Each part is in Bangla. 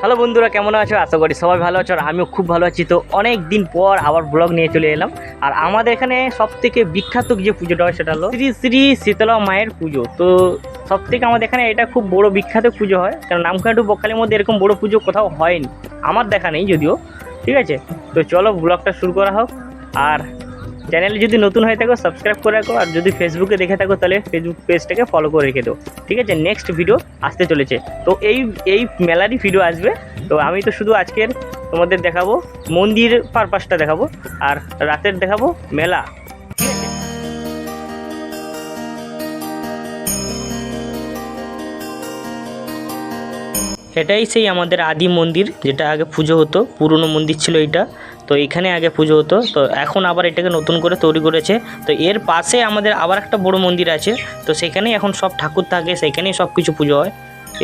হ্যালো বন্ধুরা, কেমন আছো? আশা করি সবাই ভালো আছো, আর আমিও খুব ভালো আছি। তো অনেক দিন পর আবার ব্লগ নিয়ে চলে এলাম। আর আমাদের এখানে সব থেকে বিখ্যাত যে পুজোটা হয় সেটা হলো শ্রী শ্রী শীতলা মায়ের পুজো। তো সব থেকে আমাদের এখানে এটা খুব বড় বিখ্যাত পুজো হয়। কারণ নামখানাটু বকখালির মধ্যে এরকম বড় পুজো কোথাও হয়নি। আমার দেখা নেই যদিও। ঠিক আছে? তো চলো ব্লগটা শুরু করা হোক। আর চ্যানেলে যদি নতুন হয়ে থাকো সাবস্ক্রাইব করে রাখো, আর যদি ফেসবুকে দেখে থাকো, তাহলে ফেসবুক পেজটাকে ফলো করে রেখে দাও। ঠিক আছে? নেক্সট ভিডিও আসতে চলেছে। তো এই এই মেলারই ভিডিও আসবে। তো আমি তো শুধু আজকের তোমাদের দেখাবো, মন্দির পারপাসটা দেখাবো, আর রাতের দেখাবো মেলা। এটাই সেই আমাদের আদি মন্দির, যেটা আগে পুজো হতো। পুরনো মন্দির ছিল এটা তো এখানে আগে পুজো হতো। তো এখন আবার এটাকে নতুন করে তৈরি করেছে। তো এর পাশে আমাদের আবার একটা বড় মন্দির আছে। তো সেখানেই এখন সব ঠাকুর থাকে, সেখানেই সব কিছু পুজো হয়।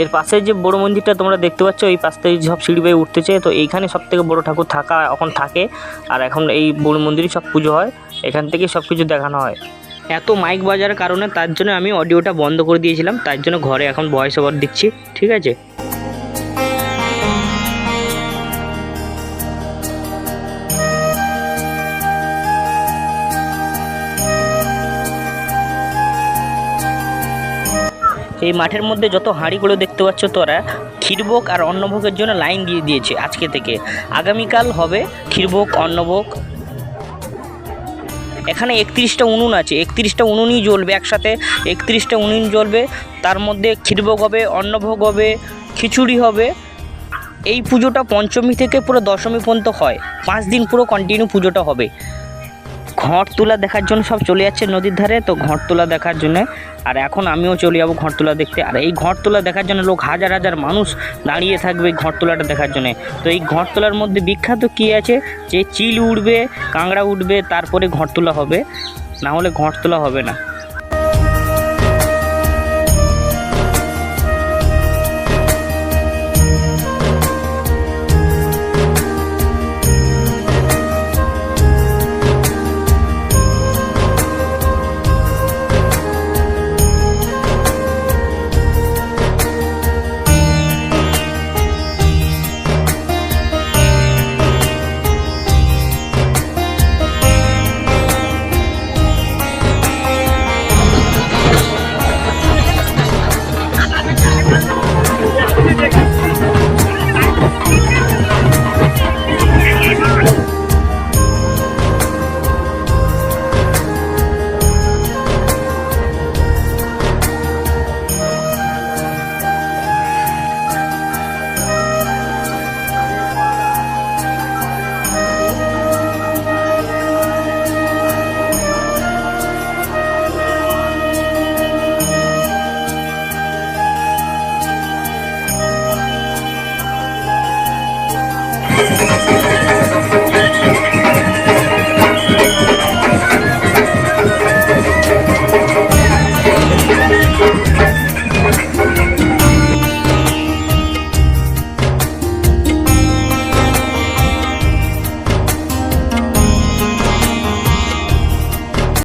এর পাশে যে বড় মন্দিরটা তোমরা দেখতে পাচ্ছ, এই পাশ থেকে সব সিঁড়ি বেয়ে উঠতেছে। তো এইখানে সব থেকে বড় ঠাকুর থাকা এখন থাকে। আর এখন এই বড় মন্দিরই সব পুজো হয়। এখান থেকে সব কিছু দেখানো হয়। এত মাইক বাজার কারণে তার জন্য আমি অডিওটা বন্ধ করে দিয়েছিলাম। তার জন্য ঘরে এখন ভয়েস ওভার দিচ্ছি। ঠিক আছে? এই মাঠের মধ্যে যত হাঁড়িগুলো দেখতে পাচ্ছ তোরা, ক্ষীরভোগ আর অন্নভোগের জন্য লাইন দিয়ে দিয়েছে আজকে থেকে। আগামীকাল হবে ক্ষীরভোগ, অন্নভোগ। এখানে একত্রিশটা উনুন আছে। একত্রিশটা উনুনই জ্বলবে একসাথে। একত্রিশটা উনুন জ্বলবে। তার মধ্যে ক্ষীরভোগ হবে, অন্নভোগ হবে, খিচুড়ি হবে। এই পুজোটা পঞ্চমী থেকে পুরো দশমী পর্যন্ত হয়। পাঁচ দিন পুরো কন্টিনিউ পুজোটা হবে। ঘট তোলা দেখার জন্য সব চলে যাচ্ছে নদীর ধারে, তো ঘর তোলা দেখার জন্য। আর এখন আমিও চলে যাব ঘর তোলা দেখতে। আর এই ঘর তোলা দেখার জন্য লোক হাজার হাজার মানুষ দাঁড়িয়ে থাকবে ঘট তোলাটা দেখার জন্য। তো এই ঘর তোলার মধ্যে বিখ্যাত কী আছে? যে চিল উঠবে, কাঁকড়া উঠবে, তারপরে ঘর তোলা হবে। না হলে ঘট তোলা হবে না।